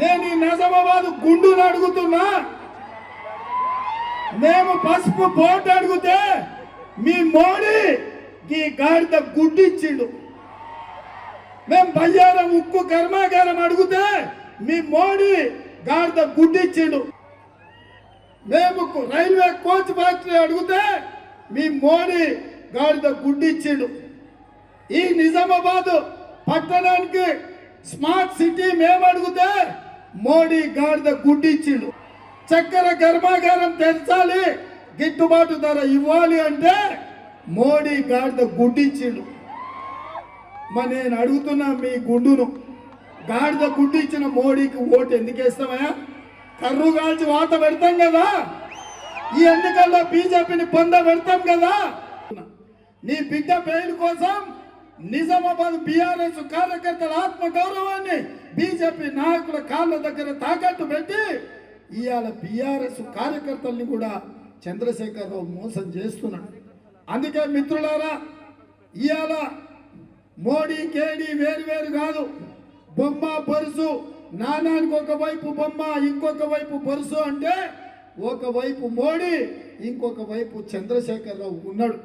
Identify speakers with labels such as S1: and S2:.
S1: నేను ఈ నిజామాబాద్ గుండును అడుగుతున్నా. మేము పసుపు బోట్ అడిగితే మీ మోడీ ఈ గాడిద గుడ్డిచ్చిండు. మేము బయ్యారం ఉక్కు కర్మాగారం అడిగితే మీ మోడీ గాడిద గుడ్డిచ్చిండు. మేము రైల్వే కోచ్ ఫ్యాక్టరీ అడిగితే మీ మోడీ గాడిద గుడ్డిచ్చిండు. ఈ నిజామాబాద్ పట్టణానికి స్మార్ట్ సిటీ మేము అడిగితే మోడీ గాడిద గుడ్డిచ్చిండు. చక్కెర కర్మాగారం తెరచాలి గిట్టుబాటు ధర ఇవ్వాలి అంటే మోడీ గాడిద గుడ్డిచ్చిండు. మరి నేను అడుగుతున్నా మీ గుండును గాడిద గుడ్డిచ్చిన మోడీకి ఓటు ఎందుకు వేస్తామయ్యా? కర్రు కాల్చి వాత పెడతాం కదా? ఈ ఎన్నికల్లో బీజేపీని పొంద పెడతాం కదా? నీ బిడ్డ బెయిల్ కోసం నిజామాబాద్ బీఆర్ఎస్ కార్యకర్తల ఆత్మ గౌరవాన్ని బీజేపీ నాయకుల కాళ్ళ దగ్గర తాకట్టు పెట్టి ఇవాళ బీఆర్ఎస్ కార్యకర్తల్ని కూడా చంద్రశేఖరరావు మోసం చేస్తున్నాడు. అందుకే మిత్రులారా ఇవాళ మోడీ కేడీ వేరు వేరు కాదు. బొమ్మ బొరుసు నానానికి ఒక వైపు బొమ్మ ఇంకొక వైపు బొరుసు అంటే ఒకవైపు మోడీ ఇంకొక వైపు చంద్రశేఖరరావు ఉన్నాడు.